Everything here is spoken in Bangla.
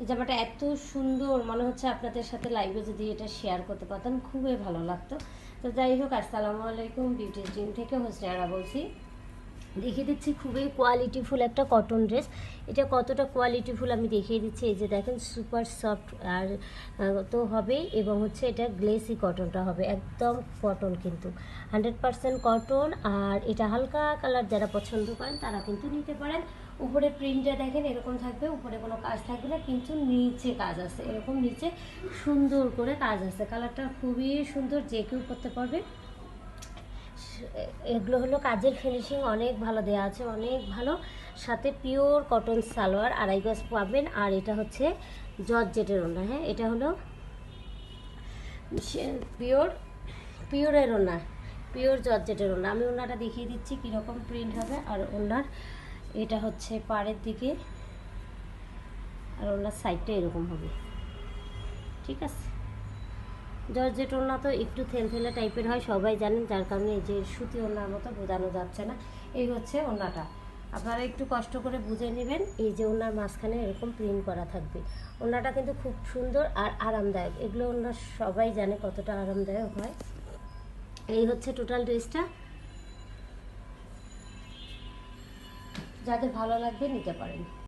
এই জামাটা এত সুন্দর, মনে হচ্ছে আপনাদের সাথে লাইভে যদি এটা শেয়ার করতে পারতাম, খুবই ভালো লাগতো। তো যাই হোক, আসসালামু আলাইকুম বিউটি ড্রিম থেকে হোসনারা বলছি। দেখিয়ে দিচ্ছি, খুবই কোয়ালিটিফুল একটা কটন ড্রেস এটা কতটা কোয়ালিটিফুল আমি দেখিয়ে দিচ্ছি, এই যে দেখেন সুপার সফট আর তো হবে এবং হচ্ছে এটা গ্লেসি কটনটা হবে, একদম কটন কিন্তু। হান্ড্রেড পারসেন্ট কটন আর এটা হালকা কালার যারা পছন্দ করেন, তারা কিন্তু নিতে পারেন। উপরে প্রিন্টটা দেখেন, এরকম থাকবে, উপরে কোনো কাজ থাকবে না, কিন্তু নিচে কাজ আছে, এরকম নিচে সুন্দর করে কাজ আছে। কালারটা খুবই সুন্দর, যে কেউ করতে পারবে। এগুলো হলো কাজের ফিনিশিং অনেক ভালো দেওয়া আছে, অনেক ভালো। সাথে পিওর কটন সালোয়ার, আড়াই গজ পাবেন। আর এটা হচ্ছে জর্জেটের ওনা হ্যাঁ? এটা হলো পিওর পিওরের ওনা পিওর জর্জেটের ওনা আমি ওনাটা দেখিয়ে দিচ্ছি কীরকম প্রিন্ট হবে। আর ওনার এটা হচ্ছে পাড়ের দিকে। আর ওনার সাইডটা এরকম হবে। ঠিক আছে? জর্জেট ওড়না তো একটু থেলথেলে টাইপের হয়, সবাই জানেন, যার কারণে এই যে সুতি ওড়নার মতো বোঝানো যাচ্ছে না। এই হচ্ছে ওড়নাটা। আপনারা একটু কষ্ট করে বুঝে নেবেন, এই যে ওনার মাঝখানে এরকম প্রিন্ট করা থাকবে। ওড়নাটা কিন্তু খুব সুন্দর আর আরামদায়ক। এগুলো ওনার সবাই জানে কতটা আরামদায়ক হয়। এই হচ্ছে টোটাল ড্রেসটা যাদের ভালো লাগবে নিতে পারেন।